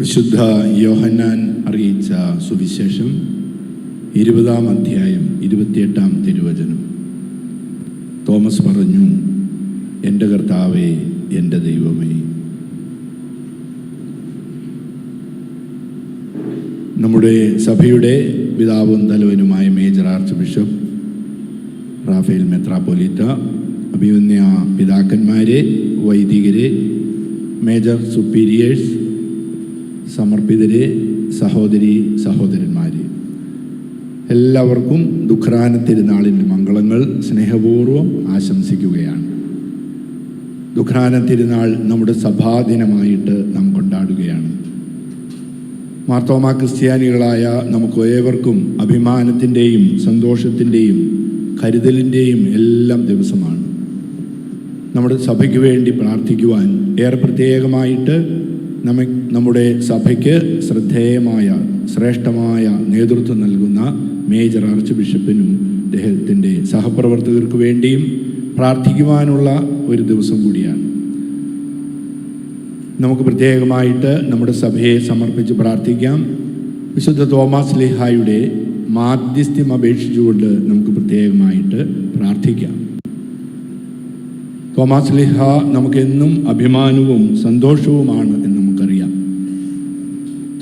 വിശുദ്ധ യോഹന്നാൻ അറിയിച്ച സുവിശേഷം ഇരുപതാം അധ്യായം ഇരുപത്തിയെട്ടാം തിരുവചനം. തോമസ് പറഞ്ഞു എന്റെ കർത്താവേ എന്റെ ദൈവമേ. നമ്മുടെ സഭയുടെ പിതാവും തലവനുമായ മേജർ ആർച്ച് ബിഷപ്പ് റാഫേൽ മെത്രാപ്പൊലിത്ത അഭിമന്യ പിതാക്കന്മാരെ വൈദികരെ മേജർ സുപ്പീരിയേഴ്സ് സമർപ്പിതരെ സഹോദരി സഹോദരന്മാരെ. എല്ലാവർക്കും ദുഃഖറാന തിരുനാളിന്റെ മംഗളങ്ങൾ സ്നേഹപൂർവം ആശംസിക്കുകയാണ്. ദുഃഖാന തിരുനാൾ നമ്മുടെ സഭാദിനമായിട്ട് നാം കൊണ്ടാടുകയാണ്. മാർത്തോമാ ക്രിസ്ത്യാനികളായ നമുക്ക് ഏവർക്കും അഭിമാനത്തിന്റെയും സന്തോഷത്തിന്റെയും കരുതലിന്റെയും എല്ലാം ദിവസമാണ്. നമ്മുടെ സഭയ്ക്ക് വേണ്ടി പ്രാർത്ഥിക്കുവാൻ ഏറെ പ്രത്യേകമായിട്ട് നമ്മ നമ്മുടെ സഭയ്ക്ക് ശ്രദ്ധേയമായ ശ്രേഷ്ഠമായ നേതൃത്വം നൽകുന്ന മേജർ ആർച്ച് ബിഷപ്പിനും അദ്ദേഹത്തിന്റെ സഹപ്രവർത്തകർക്ക് വേണ്ടിയും പ്രാർത്ഥിക്കുവാനുള്ള ഒരു ദിവസം കൂടിയാണ്. നമുക്ക് പ്രത്യേകമായിട്ട് നമ്മുടെ സഭയെ സമർപ്പിച്ച് പ്രാർത്ഥിക്കാം. വിശുദ്ധ തോമസ് ലിഹായുടെ മാധ്യസ്ഥ്യം അപേക്ഷിച്ചുകൊണ്ട് നമുക്ക് പ്രത്യേകമായിട്ട് പ്രാർത്ഥിക്കാം. തോമസ് ലിഹ നമുക്കെന്നും അഭിമാനവും സന്തോഷവുമാണ്.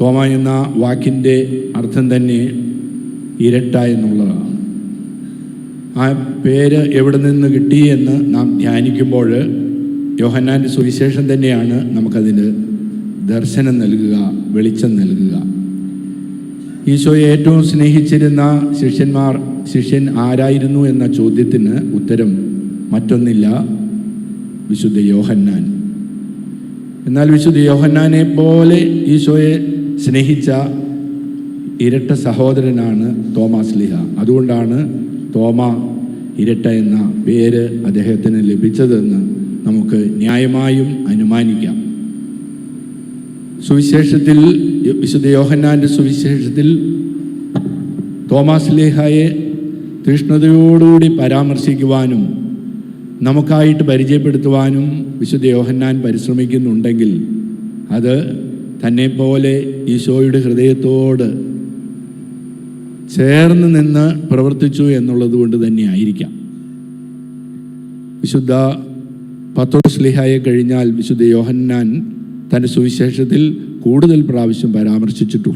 തോമ എന്ന വാക്കിന്റെ അർത്ഥം തന്നെ ഇരട്ട എന്നുള്ളതാണ്. ആ പേര് എവിടെ നിന്ന് കിട്ടി എന്ന് നാം ധ്യാനിക്കുമ്പോൾ യോഹന്നാന്റെ സുവിശേഷം തന്നെയാണ് നമുക്കതിന് ദർശനം നൽകുക വെളിച്ചം നൽകുക. ഈശോയെ ഏറ്റവും സ്നേഹിച്ചിരുന്ന ശിഷ്യന്മാർ ശിഷ്യൻ ആരായിരുന്നു എന്ന ചോദ്യത്തിന് ഉത്തരം മറ്റൊന്നില്ല വിശുദ്ധ യോഹന്നാൻ. എന്നാൽ വിശുദ്ധ യോഹന്നാനെ പോലെ ഈശോയെ സ്നേഹിച്ച ഇരട്ട സഹോദരനാണ് തോമസ് ലിഹ. അതുകൊണ്ടാണ് തോമ ഇരട്ട എന്ന പേര് അദ്ദേഹത്തിന് ലഭിച്ചതെന്ന് നമുക്ക് ന്യായമായും അനുമാനിക്കാം. സുവിശേഷത്തിൽ വിശുദ്ധ യോഹന്നാന്റെ സുവിശേഷത്തിൽ തോമസ് ലേഹയെ തീഷ്ണതയോടുകൂടി പരാമർശിക്കുവാനും നമുക്കായിട്ട് പരിചയപ്പെടുത്തുവാനും വിശുദ്ധ യോഹന്നാൻ പരിശ്രമിക്കുന്നുണ്ടെങ്കിൽ അത് തന്നെ പോലെ ഈശോയുടെ ഹൃദയത്തോട് ചേർന്ന് നിന്ന് പ്രവർത്തിച്ചു എന്നുള്ളത് കൊണ്ട് തന്നെ ആയിരിക്കാം. വിശുദ്ധ പത്രോസ് ലിഹായെ കഴിഞ്ഞാൽ വിശുദ്ധ യോഹന്നാൻ തന്റെ സുവിശേഷത്തിൽ കൂടുതൽ പ്രാവശ്യം പരാമർശിച്ചിട്ടു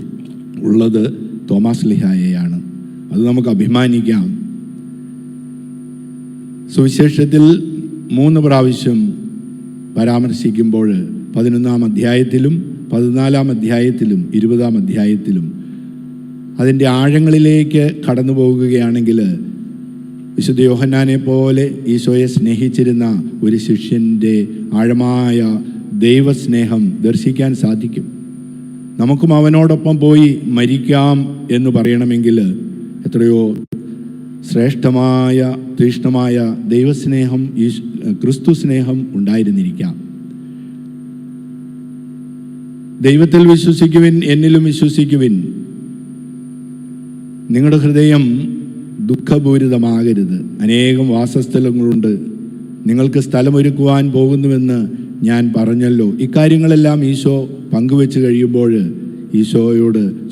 ഉള്ളത് തോമസ് ലിഹായെയാണ്. അത് നമുക്ക് അഭിമാനിക്കാം. സുവിശേഷത്തിൽ മൂന്ന് പ്രാവശ്യം പരാമർശിക്കുമ്പോൾ പതിനൊന്നാം അധ്യായത്തിലും പതിനാലാം അധ്യായത്തിലും ഇരുപതാം അധ്യായത്തിലും അതിന്റെ ആഴങ്ങളിലേക്ക് കടന്നു പോകുകയാണെങ്കിൽ വിശുദ്ധ യോഹന്നാനെ പോലെ ഈശോയെ സ്നേഹിച്ചിരുന്ന ഒരു ശിഷ്യന്റെ ആഴമായ ദൈവസ്നേഹം ദർശിക്കാൻ സാധിക്കും. നമുക്കും അവനോടൊപ്പം പോയി മരിക്കാം എന്ന് പറയണമെങ്കിൽ എത്രയോ ശ്രേഷ്ഠമായ തീഷ്ണമായ ദൈവസ്നേഹം ക്രിസ്തു സ്നേഹം ഉണ്ടായിരുന്നിരിക്കാം. ദൈവത്തിൽ വിശ്വസിക്കുവിൻ എന്നിലും വിശ്വസിക്കുവിൻ. നിങ്ങളുടെ ഹൃദയം ദുഃഖപൂരിതമാകരുത്. അനേകം വാസസ്ഥലങ്ങളുണ്ട്. നിങ്ങൾക്ക് സ്ഥലമൊരുക്കുവാൻ പോകുന്നുവെന്ന് ഞാൻ പറഞ്ഞല്ലോ. ഇക്കാര്യങ്ങളെല്ലാം ഈശോ പങ്കുവെച്ച് കഴിയുമ്പോൾ ഈശോയോട്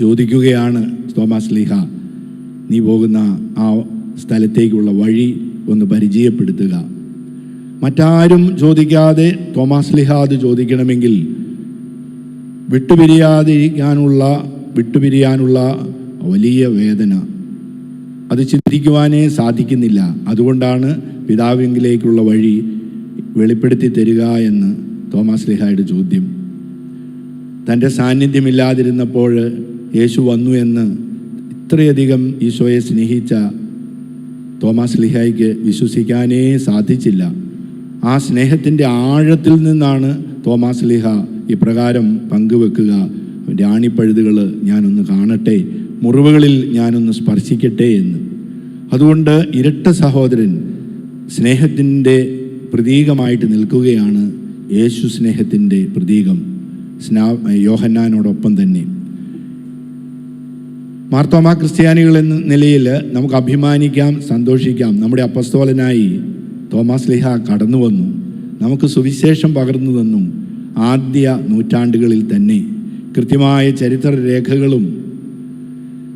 ചോദിക്കുകയാണ് തോമസ് ലീഹ. നീ പോകുന്ന ആ സ്ഥലത്തേക്കുള്ള വഴി ഒന്ന് പരിചയപ്പെടുത്തുക. മറ്റാരും ചോദിക്കാതെ തോമസ് ലിഹാദ് ചോദിക്കണമെങ്കിൽ വിട്ടുപിരിയാതിരിക്കാനുള്ള വിട്ടുപിരിയാനുള്ള വലിയ വേദന. അത് ചിന്തിക്കുവാനേ സാധിക്കുന്നില്ല. അതുകൊണ്ടാണ് പിതാവിങ്കിലേക്കുള്ള വഴി വെളിപ്പെടുത്തി തരിക എന്ന് തോമസ് ലിഹായുടെ ചോദ്യം. തന്റെ സാന്നിധ്യമില്ലാതിരുന്നപ്പോൾ യേശു വന്നു എന്ന് ഇത്രയധികം ഈശോയെ സ്നേഹിച്ച തോമസ് ലിഹായ്ക്ക് വിശ്വസിക്കാനേ സാധിച്ചില്ല. ആ സ്നേഹത്തിന്റെ ആഴത്തിൽ നിന്നാണ് തോമസ് ലിഹ ഇപ്രകാരം പങ്കുവെക്കുക. രാണിപ്പഴുതുകൾ ഞാനൊന്ന് കാണട്ടെ മുറിവുകളിൽ ഞാനൊന്ന് സ്പർശിക്കട്ടെ എന്ന്. അതുകൊണ്ട് ഇരട്ട സഹോദരൻ സ്നേഹത്തിന്റെ പ്രതീകമായിട്ട് നിൽക്കുകയാണ് യേശു സ്നേഹത്തിന്റെ പ്രതീകം. സ്നാ യോഹന്നാനോടൊപ്പം തന്നെ. മാർത്തോമ ക്രിസ്ത്യാനികൾ എന്ന നിലയിൽ നമുക്ക് അഭിമാനിക്കാം സന്തോഷിക്കാം. നമ്മുടെ അപ്പസ്തോലനായി തോമസ് ലിഹ കടന്നു വന്നു നമുക്ക് സുവിശേഷം പകർന്നു തന്നു ആദ്യ നൂറ്റാണ്ടുകളിൽ തന്നെ കൃത്യമായ ചരിത്ര രേഖകളും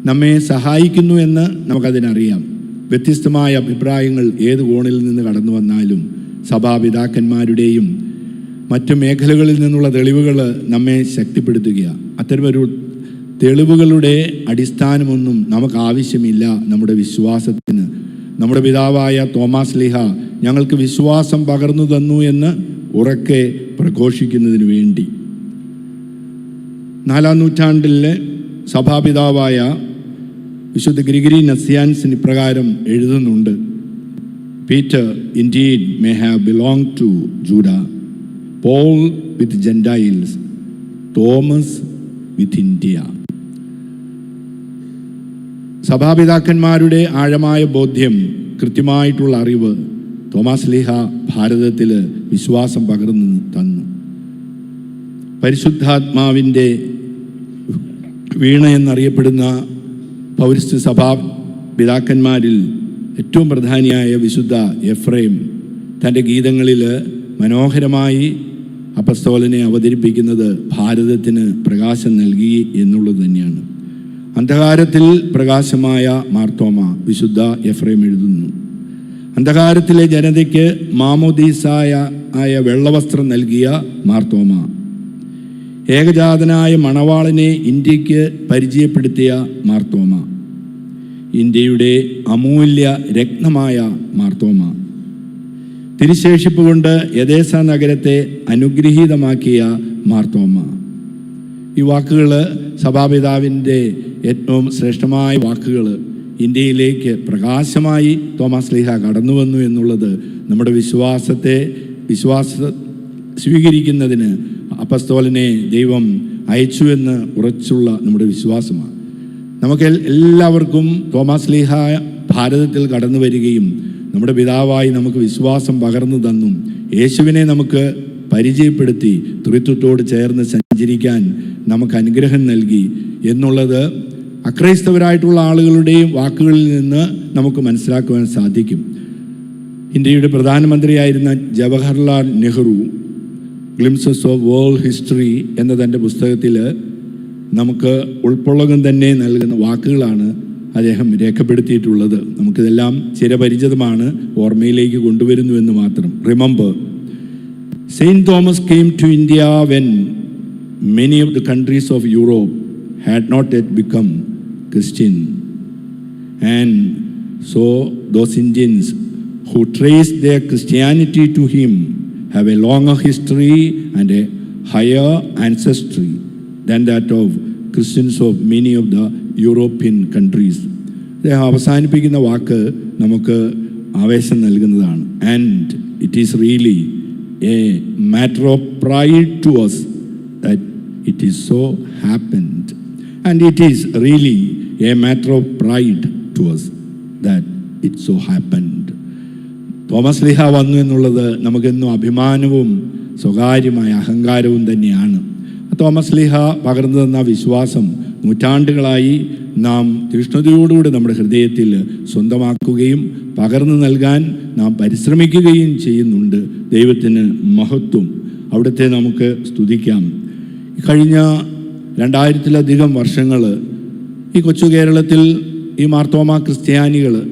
നമ്മെ സഹായിക്കുന്നു എന്ന് നമുക്കതിനറിയാം. വ്യത്യസ്തമായ അഭിപ്രായങ്ങൾ ഏത് കോണിൽ നിന്ന് കടന്നു വന്നാലും സഭാപിതാക്കന്മാരുടെയും മറ്റു മേഖലകളിൽ നിന്നുള്ള തെളിവുകൾ നമ്മെ ശക്തിപ്പെടുത്തുകയാണ്. അത്തരമൊരു തെളിവുകളുടെ അടിസ്ഥാനമൊന്നും നമുക്ക് ആവശ്യമില്ല നമ്മുടെ വിശ്വാസത്തിന്. നമ്മുടെ പിതാവായ തോമാസ് ലിഹ ഞങ്ങൾക്ക് വിശ്വാസം പകർന്നു തന്നു എന്ന് ഉറക്കെ പ്രഘോഷിക്കുന്നതിന് വേണ്ടി. നാലാം നൂറ്റാണ്ടിലെ സഭാപിതാവായ വിശുദ്ധ ഗ്രിഗരി നസിയാൻസിന് ഇപ്രകാരം എഴുതുന്നുണ്ട്. Peter indeed may have belong to Judah Paul with Gentiles Thomas with India സഭാപിതാക്കന്മാരുടെ ആഴമായ ബോധ്യം കൃത്യമായിട്ടുള്ള അറിവ് തോമാസ് ലീഹ ഭാരതത്തിൽ വിശ്വാസം പകർന്നു തന്നു. പരിശുദ്ധാത്മാവിന്റെ വീണ എന്നറിയപ്പെടുന്ന പൗരസ്ത്യ സഭാ പിതാക്കന്മാരിൽ ഏറ്റവും പ്രധാനിയായ വിശുദ്ധ എഫ്രൈം തന്റെ ഗീതങ്ങളിൽ മനോഹരമായി അപസ്തോലനെ അവതരിപ്പിക്കുന്നത് ഭാരതത്തിന് പ്രകാശം നൽകി എന്നുള്ളത് തന്നെയാണ്. അന്ധകാരത്തിൽ പ്രകാശമായ മാർത്തോമ വിശുദ്ധ എഫ്രൈം എഴുതുന്നു. അന്ധകാരത്തിലെ ജനതയ്ക്ക് മാമോദീസായ ആയ വെള്ളവസ്ത്രം നൽകിയ മാർത്തോമ. ഏകജാതനായ മണവാളനെ ഇന്ത്യയ്ക്ക് പരിചയപ്പെടുത്തിയ മാർത്തോമ. ഇന്ത്യയുടെ അമൂല്യ രത്നമായ മാർത്തോമ. തിരുശേഷിപ്പ് കൊണ്ട് യഥേസ നഗരത്തെ അനുഗ്രഹീതമാക്കിയ മാർത്തോമ. ഈ വാക്കുകൾ സഭാപിതാവിന്റെ ഏറ്റവും ശ്രേഷ്ഠമായ വാക്കുകൾ ഇന്ത്യയിലേക്ക് പ്രകാശമായി തോമസ് ലീഹ കടന്നു വന്നു എന്നുള്ളത് നമ്മുടെ വിശ്വാസത്തെ വിശ്വാസ സ്വീകരിക്കുന്നതിന് അപ്പസ്തോലനെ ദൈവം അയച്ചു എന്ന് ഉറച്ചുള്ള നമ്മുടെ വിശ്വാസമാണ്. നമുക്ക് എല്ലാവർക്കും തോമസ് ലീഹ ഭാരതത്തിൽ കടന്നു വരികയും നമ്മുടെ പിതാവായി നമുക്ക് വിശ്വാസം പകർന്നു തന്നും യേശുവിനെ നമുക്ക് പരിചയപ്പെടുത്തി തൃത്വത്തോട് ചേർന്ന് സഞ്ചരിക്കാൻ നമുക്ക് അനുഗ്രഹം നൽകി എന്നുള്ളത് അക്രൈസ്തവരായിട്ടുള്ള ആളുകളുടെയും വാക്കുകളിൽ നിന്ന് നമുക്ക് മനസ്സിലാക്കുവാൻ സാധിക്കും. ഇന്ത്യയുടെ പ്രധാനമന്ത്രിയായിരുന്ന Jawaharlal Nehru Glimpses of World History എന്ന തന്റെ പുസ്തകത്തിൽ നമുക്ക് ഉൾപ്പൊള്ളകം തന്നെ നൽകുന്ന വാക്കുകളാണ് അദ്ദേഹം രേഖപ്പെടുത്തിയിട്ടുള്ളത്. നമുക്കിതെല്ലാം ചിരപരിചിതമാണ് ഓർമ്മയിലേക്ക് കൊണ്ടുവരുന്നുവെന്ന് മാത്രം. Remember Saint Thomas came to India when Many of the countries of Europe had not yet become Christian And so those Indians who trace their Christianity to him have a longer history and a higher ancestry than that of Christians of many of the European countries. അദ്ദേഹം അവസാനിപ്പിക്കുന്ന വാക്ക് നമുക്ക് ആവേശം നൽകുന്നതാണ് and it is really a matter of pride to us that it is so happened. And it is really a matter of pride to us that it so happened. Thomas ലിഹ വന്നു എന്നുള്ളത് നമുക്കെന്നും അഭിമാനവും സ്വകാര്യമായ അഹങ്കാരവും തന്നെയാണ് തോമസ് ലിഹ പകർന്നു തന്ന വിശ്വാസം നൂറ്റാണ്ടുകളായി നാം തീഷ്ണതയോടുകൂടി നമ്മുടെ ഹൃദയത്തിൽ സ്വന്തമാക്കുകയും പകർന്നു നൽകാൻ നാം പരിശ്രമിക്കുകയും ചെയ്യുന്നുണ്ട് ദൈവത്തിന് മഹത്വം അവിടുത്തെ നമുക്ക് സ്തുതിക്കാം കഴിഞ്ഞ രണ്ടായിരത്തിലധികം വർഷങ്ങൾ ഈ കൊച്ചു കേരളത്തിൽ ഈ മാർത്തോമ ക്രിസ്ത്യാനികൾ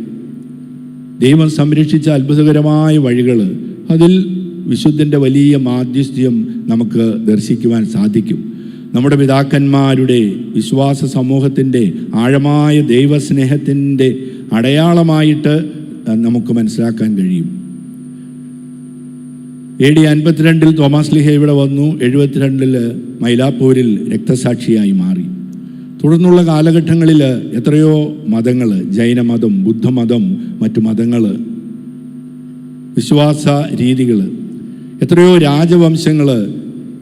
ദൈവം സംരക്ഷിച്ച അത്ഭുതകരമായ വഴികൾ അതിൽ വിശുദ്ധന്റെ വലിയ മാധ്യസ്ഥ്യം നമുക്ക് ദർശിക്കുവാൻ സാധിക്കും. നമ്മുടെ പിതാക്കന്മാരുടെ വിശ്വാസ സമൂഹത്തിന്റെ ആഴമായ ദൈവസ്നേഹത്തിന്റെ അടയാളമായിട്ട് നമുക്ക് മനസ്സിലാക്കാൻ കഴിയും. എ ഡി അൻപത്തിരണ്ടിൽ തോമസ് ലിഹ ഇവിടെ വന്നു എഴുപത്തിരണ്ടിൽ മൈലാപ്പൂരിൽ രക്തസാക്ഷിയായി മാറി. തുടർന്നുള്ള കാലഘട്ടങ്ങളിൽ എത്രയോ മതങ്ങൾ ജൈനമതം ബുദ്ധമതം മറ്റു മതങ്ങൾ വിശ്വാസ രീതികൾ എത്രയോ രാജവംശങ്ങൾ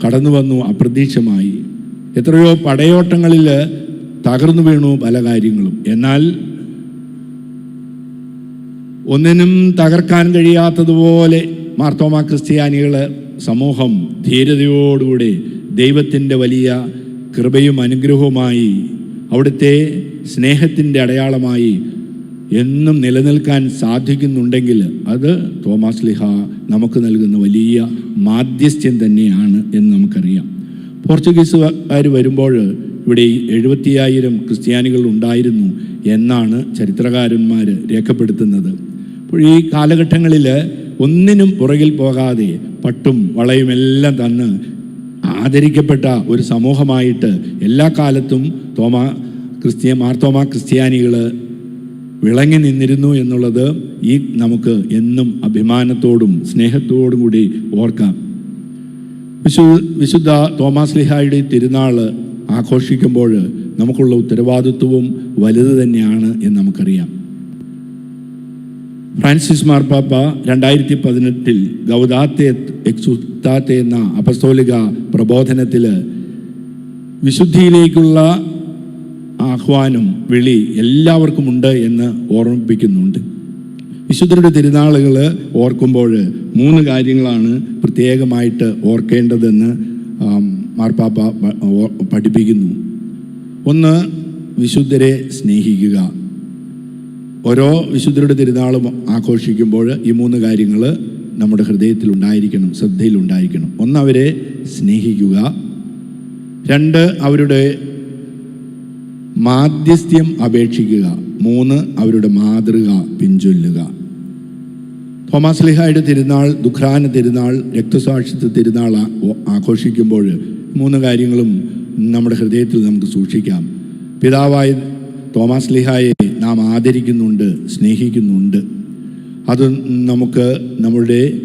കടന്നു വന്നു അപ്രതീക്ഷമായി. എത്രയോ പടയോട്ടങ്ങളിൽ തകർന്നു വീണു പല കാര്യങ്ങളും. എന്നാൽ ഒന്നിനും തകർക്കാൻ കഴിയാത്തതുപോലെ മാർത്തോമ ക്രിസ്ത്യാനികൾ സമൂഹം ധീരതയോടുകൂടി ദൈവത്തിന്റെ വലിയ കൃപയും അനുഗ്രഹവുമായി അവിടുത്തെ സ്നേഹത്തിന്റെ അടയാളമായി എന്നും നിലനിൽക്കാൻ സാധിക്കുന്നുണ്ടെങ്കിൽ അത് തോമസ് ലിഹ നമുക്ക് നൽകുന്ന വലിയ മാധ്യസ്ഥ്യം തന്നെയാണ് എന്ന് നമുക്കറിയാം. പോർച്ചുഗീസുകാർ വരുമ്പോൾ ഇവിടെ എഴുപത്തിയായിരം ക്രിസ്ത്യാനികൾ ഉണ്ടായിരുന്നു എന്നാണ് ചരിത്രകാരന്മാർ രേഖപ്പെടുത്തുന്നത്. അപ്പോൾ ഈ കാലഘട്ടങ്ങളിൽ ഒന്നിനും പുറകിൽ പോകാതെ പട്ടും വളയുമെല്ലാം തന്ന് ആദരിക്കപ്പെട്ട ഒരു സമൂഹമായിട്ട് എല്ലാ കാലത്തും തോമാ ക്രിസ്ത്യ മാർത്തോമാ ക്രിസ്ത്യാനികൾ വിളങ്ങി നിന്നിരുന്നു എന്നുള്ളത് ഈ നമുക്ക് എന്നും അഭിമാനത്തോടും സ്നേഹത്തോടും കൂടി ഓർക്കാം. വിശു വിശുദ്ധ തോമാസ് ലിഹായുടെ തിരുനാൾ ആഘോഷിക്കുമ്പോൾ നമുക്കുള്ള ഉത്തരവാദിത്വവും വലുത് തന്നെയാണ് എന്ന് നമുക്കറിയാം. ഫ്രാൻസിസ് മാർപ്പാപ്പ രണ്ടായിരത്തി പതിനെട്ടിൽ ഗൗദാത്തെ എക്സുത്താത്തെ എന്ന അപസ്തോലിക പ്രബോധനത്തിൽ വിശുദ്ധിയിലേക്കുള്ള ആഹ്വാനം വിളി എല്ലാവർക്കും ഉണ്ട് എന്ന് ഓർമ്മിപ്പിക്കുന്നുണ്ട്. വിശുദ്ധരുടെ തിരുനാളുകൾ ഓർക്കുമ്പോൾ മൂന്ന് കാര്യങ്ങളാണ് പ്രത്യേകമായിട്ട് ഓർക്കേണ്ടതെന്ന് മാർപ്പാപ്പ പഠിപ്പിക്കുന്നു. ഒന്ന് വിശുദ്ധരെ സ്നേഹിക്കുക. ഓരോ വിശുദ്ധരുടെ തിരുനാളും ആഘോഷിക്കുമ്പോൾ ഈ മൂന്ന് കാര്യങ്ങൾ നമ്മുടെ ഹൃദയത്തിൽ ഉണ്ടായിരിക്കണം ശ്രദ്ധയിൽ ഉണ്ടായിരിക്കണം. ഒന്ന് അവരെ സ്നേഹിക്കുക. രണ്ട് അവരുടെ മാധ്യസ്ഥ്യം അപേക്ഷിക്കുക. മൂന്ന് അവരുടെ മാതൃക പിൻചൊല്ലുക. തോമസ് ലിഹായുടെ തിരുനാൾ ദുഃഖാന തിരുനാൾ രക്തസാക്ഷിത്വ തിരുനാൾ ആഘോഷിക്കുമ്പോൾ മൂന്ന് കാര്യങ്ങളും നമ്മുടെ ഹൃദയത്തിൽ നമുക്ക് സൂക്ഷിക്കാം. പിതാവായ തോമാസ് ലിഹായെ നാം ആദരിക്കുന്നുണ്ട് സ്നേഹിക്കുന്നുണ്ട്. അത് നമുക്ക് നമ്മുടെ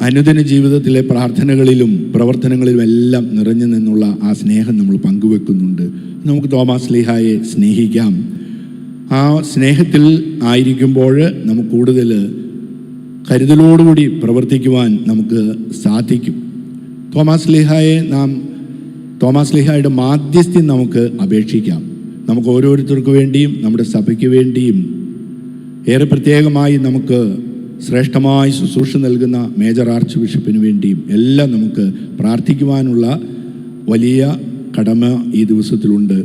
അനുദിന ജീവിതത്തിലെ പ്രാർത്ഥനകളിലും പ്രവർത്തനങ്ങളിലും എല്ലാം നിറഞ്ഞു നിന്നുള്ള ആ സ്നേഹം നമ്മൾ പങ്കുവെക്കുന്നുണ്ട്. നമുക്ക് തോമാസ് ലിഹായെ സ്നേഹിക്കാം. ആ സ്നേഹത്തിൽ ആയിരിക്കുമ്പോൾ നമുക്ക് കൂടുതൽ കരുതലോടുകൂടി പ്രവർത്തിക്കുവാൻ നമുക്ക് സാധിക്കും. തോമാസ് ലിഹായെ നാം തോമാസ് ലിഹായുടെ മാധ്യസ്ഥ്യം നമുക്ക് അപേക്ഷിക്കാം. നമുക്ക് ഓരോരുത്തർക്ക് വേണ്ടിയും നമ്മുടെ സഭയ്ക്ക് വേണ്ടിയും ഏറെ പ്രത്യേകമായി നമുക്ക് ശ്രേഷ്ഠമായി ശുശ്രൂഷ നൽകുന്ന മേജർ ആർച്ച് ബിഷപ്പിന് വേണ്ടിയും എല്ലാം നമുക്ക് പ്രാർത്ഥിക്കുവാനുള്ള വലിയ കടമ ഈ ദിവസത്തിലുണ്ട്.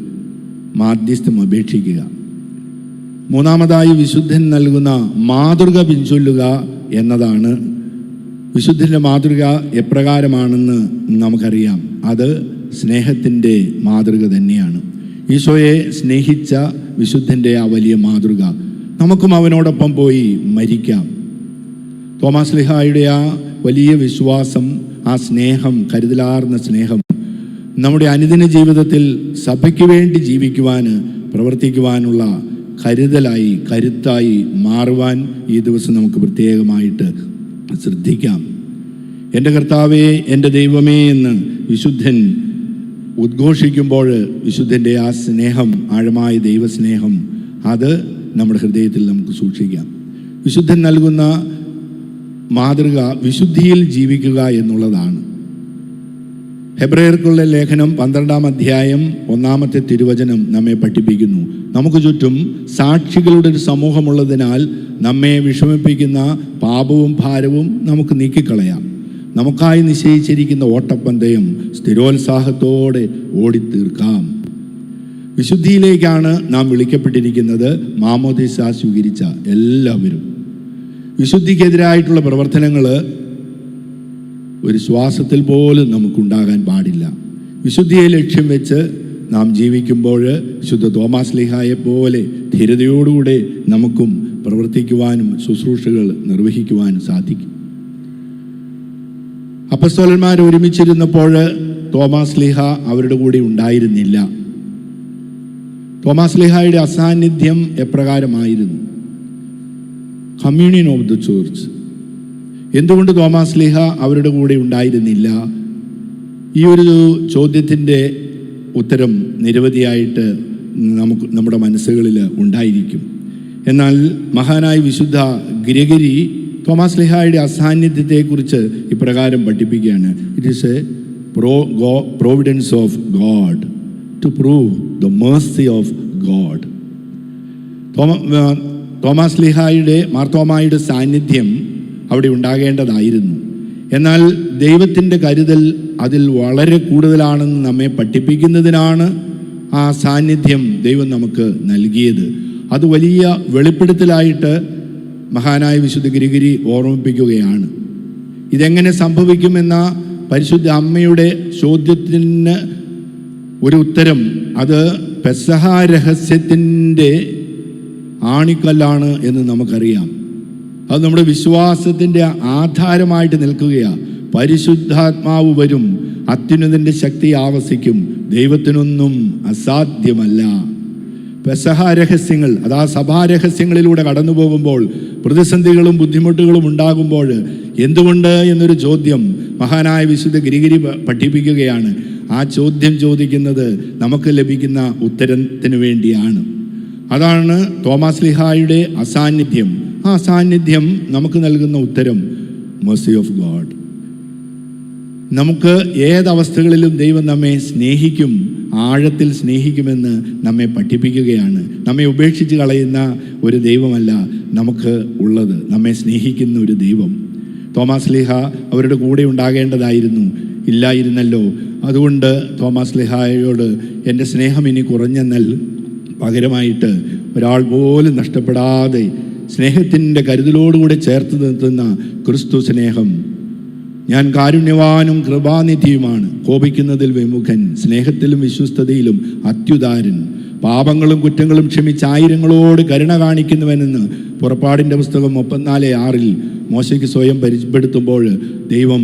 മാധ്യസ്ഥം അപേക്ഷിക്കുക. മൂന്നാമതായി വിശുദ്ധൻ നൽകുന്ന മാതൃക പിൻചൊല്ലുക എന്നതാണ്. വിശുദ്ധന്റെ മാതൃക എപ്രകാരമാണെന്ന് നമുക്കറിയാം. അത് സ്നേഹത്തിന്റെ മാതൃക തന്നെയാണ്. ഈശോയെ സ്നേഹിച്ച വിശുദ്ധന്റെ ആ വലിയ മാതൃക. നമുക്കും അവനോടൊപ്പം പോയി മരിക്കാം. തോമസ് ലിഹായുടെ ആ വലിയ വിശ്വാസം ആ സ്നേഹം കരുതലാർന്ന സ്നേഹം നമ്മുടെ അനുദിന ജീവിതത്തിൽ സഭയ്ക്ക് വേണ്ടി ജീവിക്കുവാൻ പ്രവർത്തിക്കുവാനുള്ള കരുതലായി കരുത്തായി മാറുവാൻ ഈ ദിവസം നമുക്ക് പ്രത്യേകമായിട്ട് ശ്രദ്ധിക്കാം. എന്റെ കർത്താവേ എന്റെ ദൈവമേ എന്ന് വിശുദ്ധൻ ഉദ്ഘോഷിക്കുമ്പോൾ വിശുദ്ധന്റെ ആ സ്നേഹം ആഴമായ ദൈവസ്നേഹം അത് നമ്മുടെ ഹൃദയത്തിൽ നമുക്ക് സൂക്ഷിക്കാം. വിശുദ്ധൻ നൽകുന്ന മാതൃക വിശുദ്ധിയിൽ ജീവിക്കുക എന്നുള്ളതാണ്. ഹെബ്രയർക്കുള്ള ലേഖനം പന്ത്രണ്ടാം അധ്യായം ഒന്നാമത്തെ തിരുവചനം നമ്മെ പഠിപ്പിക്കുന്നു. നമുക്ക് ചുറ്റും സാക്ഷികളുടെ ഒരു സമൂഹമുള്ളതിനാൽ നമ്മെ വിഷമിപ്പിക്കുന്ന പാപവും ഭാരവും നമുക്ക് നീക്കിക്കളയാം. നമുക്കായി നിശ്ചയിച്ചിരിക്കുന്ന ഓട്ടപ്പന്തയം സ്ഥിരോത്സാഹത്തോടെ ഓടിത്തീർക്കാം. വിശുദ്ധിയിലേക്കാണ് നാം വിളിക്കപ്പെട്ടിരിക്കുന്നത്. മാമോദിസ സ്വീകരിച്ച എല്ലാവരും. വിശുദ്ധിക്കെതിരായിട്ടുള്ള പ്രവർത്തനങ്ങൾ ഒരു ശ്വാസത്തിൽ പോലും നമുക്കുണ്ടാകാൻ പാടില്ല. വിശുദ്ധിയെ ലക്ഷ്യം വെച്ച് നാം ജീവിക്കുമ്പോൾ ശുദ്ധ തോമാസ് ലിഹായെ പോലെ ധീരതയോടുകൂടെ നമുക്കും പ്രവർത്തിക്കുവാനും ശുശ്രൂഷകൾ നിർവഹിക്കുവാനും സാധിക്കും. അപ്പസ്തോലന്മാർ ഒരുമിച്ചിരുന്നപ്പോൾ തോമാസ് ലിഹ അവരുടെ കൂടെ ഉണ്ടായിരുന്നില്ല. തോമാസ് ലിഹായുടെ അസാന്നിധ്യം എപ്രകാരമായിരുന്നു? കമ്മ്യൂണിയൻ ഓഫ് ദ ചോർച്ച് എന്തുകൊണ്ട് തോമാസ് ലിഹ അവരുടെ കൂടെ ഉണ്ടായിരുന്നില്ല? ഈ ഒരു ചോദ്യത്തിന്റെ ഉത്തരം നിരവധിയായിട്ട് നമുക്ക് നമ്മുടെ മനസ്സുകളിൽ ഉണ്ടായിരിക്കും. എന്നാൽ മഹാനായ വിശുദ്ധ ഗ്രഗരി തോമാസ് ലിഹായുടെ അസാന്നിധ്യത്തെക്കുറിച്ച് ഇപ്രകാരം പഠിപ്പിക്കുകയാണ്. It is a pro go providence of God to prove the mercy of God Thomas ലിഹായുടെ മാർത്തോമായുടെ സാന്നിധ്യം അവിടെ ഉണ്ടാകേണ്ടതായിരുന്നു. എന്നാൽ ദൈവത്തിന്റെ കരുതൽ അതിൽ വളരെ കൂടുതലാണെന്ന് നമ്മെ പഠിപ്പിക്കുന്നതിനാണ് ആ സാന്നിധ്യം ദൈവം നമുക്ക് നൽകിയത്. അത് വലിയ വെളിപ്പെടുത്തലായിട്ട് മഹാനായ വിശുദ്ധ ഗിരിഗിരി ഓർമ്മിപ്പിക്കുകയാണ്. ഇതെങ്ങനെ സംഭവിക്കുമെന്ന പരിശുദ്ധ അമ്മയുടെ ചോദ്യത്തിന് ഒരു ഉത്തരം. അത് പെസഹ രഹസ്യത്തിന്റെ ആണിക്കല്ലാണ് എന്ന് നമുക്കറിയാം. അത് നമ്മുടെ വിശ്വാസത്തിന്റെ ആധാരമായിട്ട് നിൽക്കുകയാണ്. പരിശുദ്ധാത്മാവ് വരും അത്യുന്നതിന്റെ ശക്തി ആവസിക്കും ദൈവത്തിനൊന്നും അസാധ്യമല്ല. രഹസ്യങ്ങൾ അതാ സഭാരഹസ്യങ്ങളിലൂടെ കടന്നു പോകുമ്പോൾ പ്രതിസന്ധികളും ബുദ്ധിമുട്ടുകളും ഉണ്ടാകുമ്പോൾ എന്തുകൊണ്ട് എന്നൊരു ചോദ്യം മഹാനായ വിശുദ്ധ ഗിരിഗിരി പഠിപ്പിക്കുകയാണ്. ആ ചോദ്യം ചോദിക്കുന്നത് നമുക്ക് ലഭിക്കുന്ന ഉത്തരത്തിന് വേണ്ടിയാണ്. അതാണ് തോമസ് ലിഹായുടെ അസാന്നിധ്യം. ആ അസാന്നിധ്യം നമുക്ക് നൽകുന്ന ഉത്തരം മസി ഓഫ് ഗോഡ് നമുക്ക് ഏതവസ്ഥകളിലും ദൈവം നമ്മെ സ്നേഹിക്കും ആഴത്തിൽ സ്നേഹിക്കുമെന്ന് നമ്മെ പഠിപ്പിക്കുകയാണ്. നമ്മെ ഉപേക്ഷിച്ച് കളയുന്ന ഒരു ദൈവമല്ല നമുക്ക് ഉള്ളത്. നമ്മെ സ്നേഹിക്കുന്ന ഒരു ദൈവം. തോമാസ് ലിഹ അവരുടെ കൂടെ ഉണ്ടാകേണ്ടതായിരുന്നു. ഇല്ലായിരുന്നല്ലോ. അതുകൊണ്ട് തോമാസ് ലിഹായോട് എന്റെ സ്നേഹം ഇനി കുറഞ്ഞെന്നാൽ പകരമായിട്ട് ഒരാൾ പോലും നഷ്ടപ്പെടാതെ സ്നേഹത്തിന്റെ കരുതലോടുകൂടെ ചേർത്ത് നിർത്തുന്ന ക്രിസ്തു സ്നേഹം ഞാൻ കാരുണ്യവാനും കൃപാനിധിയുമാണ്. കോപിക്കുന്നതിൽ വിമുഖൻ സ്നേഹത്തിലും വിശ്വസ്തതയിലും അത്യുദാരൻ. പാപങ്ങളും കുറ്റങ്ങളും ക്ഷമിച്ച് ആയിരങ്ങളോട് കരുണ കാണിക്കുന്നുവെന്ന് പുറപ്പാടിന്റെ പുസ്തകം മുപ്പത്തിനാല് ആറിൽ മോശയ്ക്ക് സ്വയം പരിചയപ്പെടുത്തുമ്പോൾ ദൈവം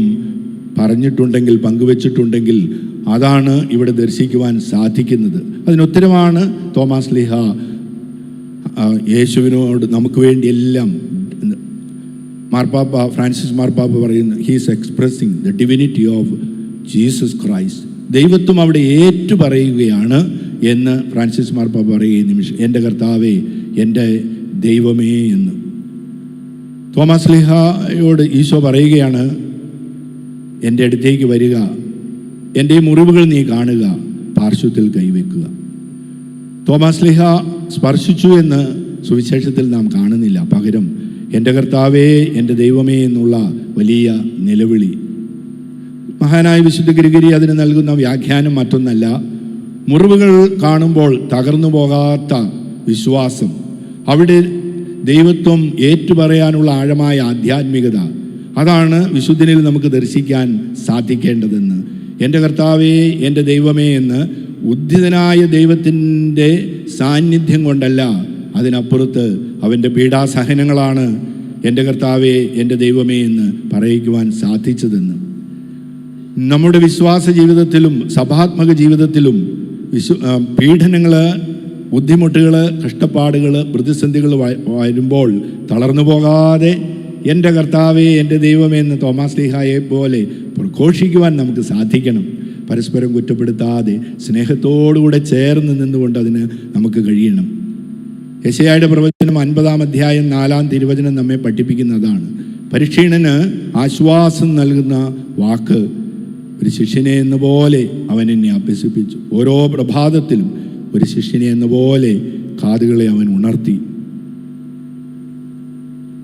പറഞ്ഞിട്ടുണ്ടെങ്കിൽ പങ്കുവച്ചിട്ടുണ്ടെങ്കിൽ അതാണ് ഇവിടെ ദർശിക്കുവാൻ സാധിക്കുന്നത്. അതിനുത്തരമാണ് തോമാസ് ലിഹ യേശുവിനോട് നമുക്ക് വേണ്ടി എല്ലാം മാർപ്പാപ്പ ഫ്രാൻസിസ് മാർപ്പാപ്പ പറയുന്നു he's expressing the divinity of Jesus Christ ദൈവത്വം അവിടെ ഏറ്റു പറയുകയാണ് എന്ന് ഫ്രാൻസിസ് മാർപ്പാപ്പ പറയുക നിമിഷം. എന്റെ കർത്താവേ എന്റെ ദൈവമേ എന്ന്. തോമസ് ലിഹയോട് ഈശോ പറയുകയാണ് എന്റെ അടുത്തേക്ക് വരിക. എന്റെ മുറിവുകൾ നീ കാണുക. പാർശ്വത്തിൽ കൈവെക്കുക തോമസ് ലിഹ സ്പർശിച്ചു എന്ന് സുവിശേഷത്തിൽ നാം കാണുന്നില്ല. പകരം എന്റെ കർത്താവേ എന്റെ ദൈവമേ എന്നുള്ള വലിയ നിലവിളി. മഹാനായ വിശുദ്ധ ഗിരിഗിരി അതിന് നൽകുന്ന വ്യാഖ്യാനം മറ്റൊന്നല്ല. മുറിവുകൾ കാണുമ്പോൾ തകർന്നു പോകാത്ത വിശ്വാസം. അവിടെ ദൈവത്വം ഏറ്റുപറയാനുള്ള ആഴമായ ആധ്യാത്മികത. അതാണ് വിശുദ്ധനിൽ നമുക്ക് ദർശിക്കാൻ സാധിക്കേണ്ടതെന്ന്. എന്റെ കർത്താവേ എന്റെ ദൈവമേ എന്ന് ഉദ്ധിതനായ ദൈവത്തിന്റെ സാന്നിധ്യം കൊണ്ടല്ല അതിനപ്പുറത്ത് അവന്റെ പീഡാസഹനങ്ങളാണ് എന്റെ കർത്താവേ എന്റെ ദൈവമേ എന്ന് പറയിക്കുവാൻ സാധിച്ചതെന്ന്. നമ്മുടെ വിശ്വാസ ജീവിതത്തിലും സഭാത്മക ജീവിതത്തിലും വിശ്വ പീഡനങ്ങൾ ബുദ്ധിമുട്ടുകൾ കഷ്ടപ്പാടുകൾ പ്രതിസന്ധികൾ വരുമ്പോൾ തളർന്നു പോകാതെ എന്റെ കർത്താവേ എന്റെ ദൈവമേ എന്ന് തോമാസ് ലീഹായെ പോലെ പ്രഘോഷിക്കുവാൻ നമുക്ക് സാധിക്കണം. പരസ്പരം കുറ്റപ്പെടുത്താതെ സ്നേഹത്തോടുകൂടെ ചേർന്ന് നിന്നുകൊണ്ട് അതിന് നമുക്ക് കഴിയണം. യശയായുടെ പ്രവചനം അൻപതാം അധ്യായം നാലാം തിരുവചനം നമ്മെ പഠിപ്പിക്കുന്നതാണ്. പരീക്ഷീണന് ആശ്വാസം നൽകുന്ന വാക്ക് ഒരു ശിഷ്യനെ എന്ന പോലെ അവൻ എന്നെ അഭ്യസിപ്പിച്ചു. ഓരോ പ്രഭാതത്തിലും ഒരു ശിഷ്യനെ എന്ന പോലെ കാതുകളെ അവൻ ഉണർത്തി.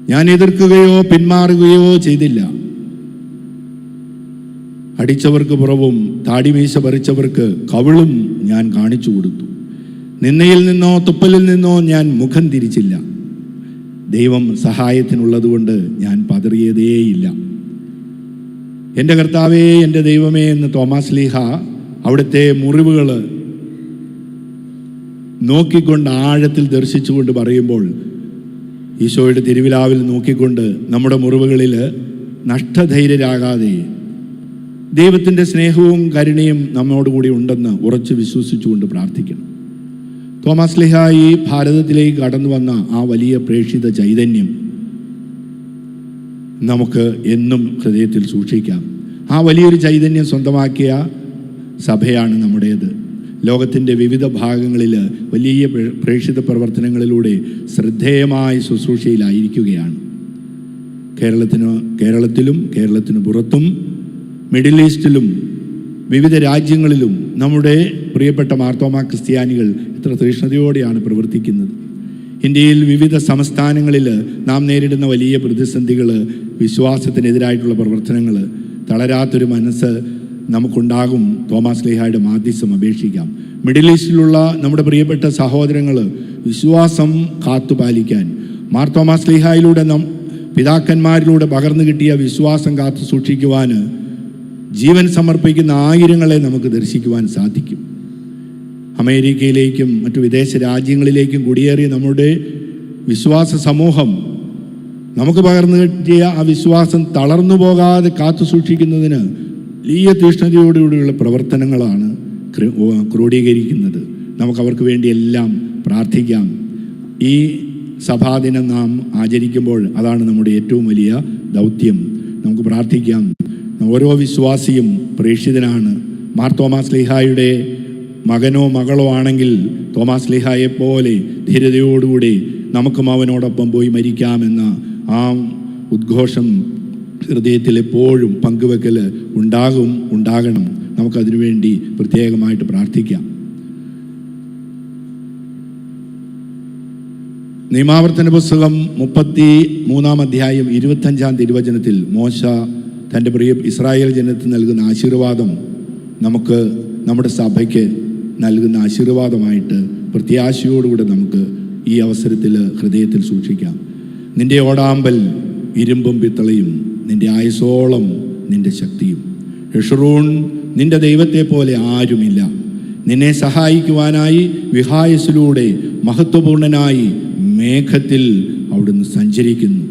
ഞാൻ എതിർക്കുകയോ പിന്മാറുകയോ ചെയ്തില്ല. അടിച്ചവർക്ക് പുറവും താടിമീശ പറിച്ചവർക്ക് കവിളും ഞാൻ കാണിച്ചു കൊടുത്തു. നിന്നയിൽ നിന്നോ തുപ്പലിൽ നിന്നോ ഞാൻ മുഖം തിരിച്ചില്ല. ദൈവം സഹായത്തിനുള്ളതുകൊണ്ട് ഞാൻ പതറിയതേയില്ല. എന്റെ കർത്താവേ എന്റെ ദൈവമേ എന്ന് തോമസ് ലീഹ അവിടുത്തെ മുറിവുകൾ നോക്കിക്കൊണ്ട് ആഴത്തിൽ ദർശിച്ചുകൊണ്ട് പറയുമ്പോൾ ഈശോയുടെ തിരുവിലാവിൽ നോക്കിക്കൊണ്ട് നമ്മുടെ മുറിവുകളിൽ നഷ്ടധൈര്യരാകാതെ ദൈവത്തിന്റെ സ്നേഹവും കരുണയും നമ്മോടുകൂടി ഉണ്ടെന്ന് ഉറച്ചു വിശ്വസിച്ചുകൊണ്ട് പ്രാർത്ഥിക്കണം. തോമസ് ലിഹ ഈ ഭാരതത്തിലേക്ക് കടന്നു വന്ന ആ വലിയ പ്രേക്ഷിത ചൈതന്യം നമുക്ക് എന്നും ഹൃദയത്തിൽ സൂക്ഷിക്കാം. ആ വലിയൊരു ചൈതന്യം സ്വന്തമാക്കിയ സഭയാണ് നമ്മുടേത്. ലോകത്തിന്റെ വിവിധ ഭാഗങ്ങളിൽ വലിയ പ്രേ- പ്രേക്ഷിത പ്രവർത്തനങ്ങളിലൂടെ ശ്രദ്ധേയമായ ശുശ്രൂഷയിലായിരിക്കുകയാണ്. കേരളത്തിന് കേരളത്തിലും കേരളത്തിന് പുറത്തും മിഡിൽ ഈസ്റ്റിലും വിവിധ രാജ്യങ്ങളിലും നമ്മുടെ പ്രിയപ്പെട്ട മാർത്തോമ ക്രിസ്ത്യാനികൾ എത്ര തീഷ്ണതയോടെയാണ് പ്രവർത്തിക്കുന്നത്. ഇന്ത്യയിൽ വിവിധ സംസ്ഥാനങ്ങളിൽ നാം നേരിടുന്ന വലിയ പ്രതിസന്ധികൾ വിശ്വാസത്തിനെതിരായിട്ടുള്ള പ്രവർത്തനങ്ങൾ തളരാത്തൊരു മനസ്സ് നമുക്കുണ്ടാകും. തോമസ് ലേഹായുടെ മാധ്യസം അപേക്ഷിക്കാം. മിഡിൽ ഈസ്റ്റിലുള്ള നമ്മുടെ പ്രിയപ്പെട്ട സഹോദരങ്ങൾ വിശ്വാസം കാത്തുപാലിക്കാൻ മാർത്തോമാസ് ലേഹായിലൂടെ നം പിതാക്കന്മാരിലൂടെ പകർന്നു കിട്ടിയ വിശ്വാസം കാത്തു സൂക്ഷിക്കുവാൻ ജീവൻ സമർപ്പിക്കുന്ന ആയിരങ്ങളെ നമുക്ക് ദർശിക്കുവാൻ സാധിക്കും. അമേരിക്കയിലേക്കും മറ്റു വിദേശ രാജ്യങ്ങളിലേക്കും കുടിയേറിയ നമ്മുടെ വിശ്വാസ സമൂഹം നമുക്ക് പകർന്നു കിട്ടിയ ആ വിശ്വാസം തളർന്നു പോകാതെ കാത്തു സൂക്ഷിക്കുന്നതിന് വലിയ തീഷ്ണതയോടുകൂടിയുള്ള പ്രവർത്തനങ്ങളാണ് ക്രോഡീകരിക്കുന്നത്. നമുക്ക് അവർക്ക് വേണ്ടി എല്ലാം പ്രാർത്ഥിക്കാം. ഈ സഭാദിനം നാം ആചരിക്കുമ്പോൾ അതാണ് നമ്മുടെ ഏറ്റവും വലിയ ദൗത്യം. നമുക്ക് പ്രാർത്ഥിക്കാം. ഓരോ വിശ്വാസിയും പ്രേക്ഷിതനാണ്. മാർ തോമാസ് ലിഹായുടെ മകനോ മകളോ ആണെങ്കിൽ തോമാസ് ലിഹായെ പോലെ ധീരതയോടുകൂടി നമുക്കും അവനോടൊപ്പം പോയി മരിക്കാമെന്ന ആ ഉദ്ഘോഷം ഹൃദയത്തിൽ എപ്പോഴും പങ്കുവെക്കൽ ഉണ്ടാകും ഉണ്ടാകണം. നമുക്കതിനു വേണ്ടി പ്രത്യേകമായിട്ട് പ്രാർത്ഥിക്കാം. നിയമാവർത്തന പുസ്തകം മുപ്പത്തി മൂന്നാം അധ്യായം ഇരുപത്തഞ്ചാം തിരുവചനത്തിൽ മോശ തന്റെ പ്രിയ ഇസ്രായേൽ ജനത്തിന് നൽകുന്ന ആശീർവാദം നമുക്ക് നമ്മുടെ സഭയ്ക്ക് നൽകുന്ന ആശീർവാദമായിട്ട് പ്രത്യാശയോടുകൂടെ നമുക്ക് ഈ അവസരത്തിൽ ഹൃദയത്തിൽ സൂക്ഷിക്കാം. നിന്റെ ഓടാമ്പൽ ഇരുമ്പും പിത്തളയും നിന്റെ ആയുസോളം നിന്റെ ശക്തിയും. യഷറൂൺ നിന്റെ ദൈവത്തെ പോലെ ആരുമില്ല. നിന്നെ സഹായിക്കുവാനായി വിഹായസിലൂടെ മഹത്വപൂർണനായി മേഘത്തിൽ അവിടുന്ന് സഞ്ചരിക്കുന്നു.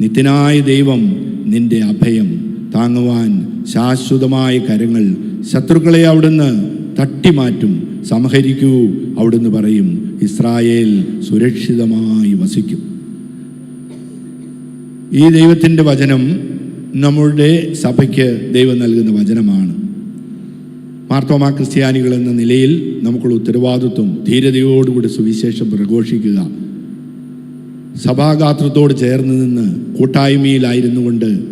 നിത്യനായ ദൈവം നിന്റെ അഭയം താങ്ങുവാൻ ശാശ്വതമായ കരങ്ങൾ ശത്രുക്കളെ അവിടുന്ന് തട്ടിമാറ്റും. സംഹരിക്കൂ. അവിടുന്ന് പറയും ഇസ്രായേൽ സുരക്ഷിതമായി വസിക്കും. ഈ ദൈവത്തിന്റെ വചനം നമ്മുടെ സഭയ്ക്ക് ദൈവം നൽകുന്ന വചനമാണ്. മാർത്തോമാ ക്രിസ്ത്യാനികൾ എന്ന നിലയിൽ നമുക്കുള്ള ഉത്തരവാദിത്വം ധീരതയോടുകൂടി സുവിശേഷം പ്രഘോഷിക്കുക. സഭാഗാത്രത്തോട് ചേർന്ന് നിന്ന് കൂട്ടായ്മയിലായിരുന്നു കൊണ്ട്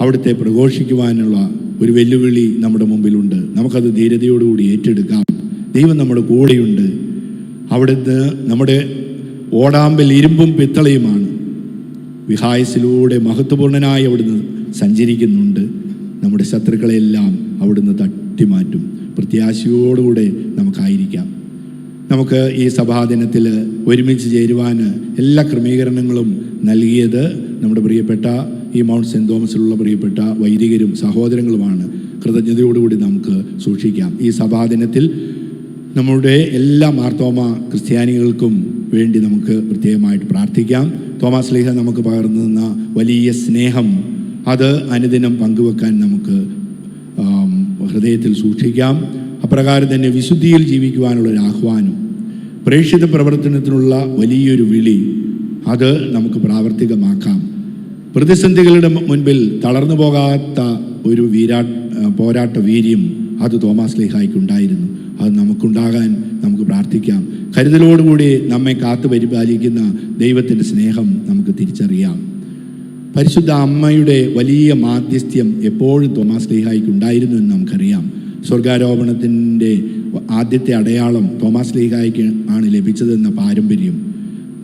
അവിടുത്തെ പ്രഘോഷിക്കുവാനുള്ള ഒരു വെല്ലുവിളി നമ്മുടെ മുമ്പിലുണ്ട്. നമുക്കത് ധീരതയോടുകൂടി ഏറ്റെടുക്കാം. ദൈവം നമ്മുടെ കൂടെയുണ്ട്. അവിടുന്ന് നമ്മുടെ ഓടാമ്പൽ ഇരുമ്പും പിത്തളയുമാണ്. വിഹായസിലൂടെ മഹത്വപൂർണനായി അവിടുന്ന് സഞ്ചരിക്കുന്നുണ്ട്. നമ്മുടെ ശത്രുക്കളെല്ലാം അവിടുന്ന് തട്ടിമാറ്റും. പ്രത്യാശയോടുകൂടെ നമുക്കായിരിക്കാം. നമുക്ക് ഈ സഭാദിനത്തിൽ ഒരുമിച്ച് ചേരുവാൻ എല്ലാ ക്രമീകരണങ്ങളും നൽകിയത് നമ്മുടെ പ്രിയപ്പെട്ട ഈ മൗണ്ട് സെന്റ് തോമസിലുള്ള പ്രിയപ്പെട്ട വൈദികരും സഹോദരങ്ങളുമാണ്. കൃതജ്ഞതയോടുകൂടി നമുക്ക് സൂക്ഷിക്കാം. ഈ സഭാദിനത്തിൽ നമ്മുടെ എല്ലാ മാർത്തോമ ക്രിസ്ത്യാനികൾക്കും വേണ്ടി നമുക്ക് പ്രത്യേകമായിട്ട് പ്രാർത്ഥിക്കാം. തോമസ് ലീഹ നമുക്ക് പകർന്നു തന്ന വലിയ സ്നേഹം അത് അനുദിനം പങ്കുവെക്കാൻ നമുക്ക് ഹൃദയത്തിൽ സൂക്ഷിക്കാം. അപ്രകാരം തന്നെ വിശുദ്ധിയിൽ ജീവിക്കുവാനുള്ള ഒരു ആഹ്വാനം പ്രേക്ഷിത പ്രവർത്തനത്തിനുള്ള വലിയൊരു വിളി അത് നമുക്ക് പ്രാവർത്തികമാക്കാം. പ്രതിസന്ധികളുടെ മുൻപിൽ തളർന്നു പോകാത്ത ഒരു വീരാ പോരാട്ട വീര്യം അത് തോമാസ് ലേഹായിക്ക് ഉണ്ടായിരുന്നു. അത് നമുക്കുണ്ടാകാൻ നമുക്ക് പ്രാർത്ഥിക്കാം. കരുതലോടുകൂടി നമ്മെ കാത്തു പരിപാലിക്കുന്ന ദൈവത്തിന്റെ സ്നേഹം നമുക്ക് തിരിച്ചറിയാം. പരിശുദ്ധ അമ്മയുടെ വലിയ മാധ്യസ്ഥ്യം എപ്പോഴും തോമാസ് ലീഹായിക്ക് ഉണ്ടായിരുന്നു എന്ന് നമുക്കറിയാം. സ്വർഗാരോപണത്തിന്റെ ആദ്യത്തെ അടയാളം തോമാസ് ലീഹായിക്ക് ആണ് ലഭിച്ചതെന്ന പാരമ്പര്യം.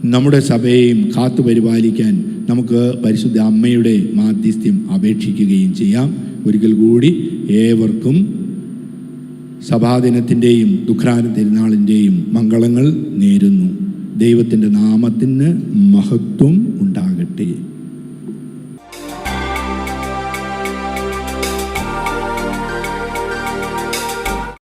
നമ്മുടെ സഭയെയും കാത്തു പരിപാലിക്കാൻ നമുക്ക് പരിശുദ്ധ അമ്മയുടെ മാധ്യസ്ഥ്യം അപേക്ഷിക്കുകയും ചെയ്യാം. ഒരിക്കൽ കൂടി ഏവർക്കും സഭാദിനത്തിന്റെയും ദുഃഖാന തിരുനാളിന്റെയും മംഗളങ്ങൾ നേരുന്നു. ദൈവത്തിന്റെ നാമത്തിന് മഹത്വം ഉണ്ടാകട്ടെ.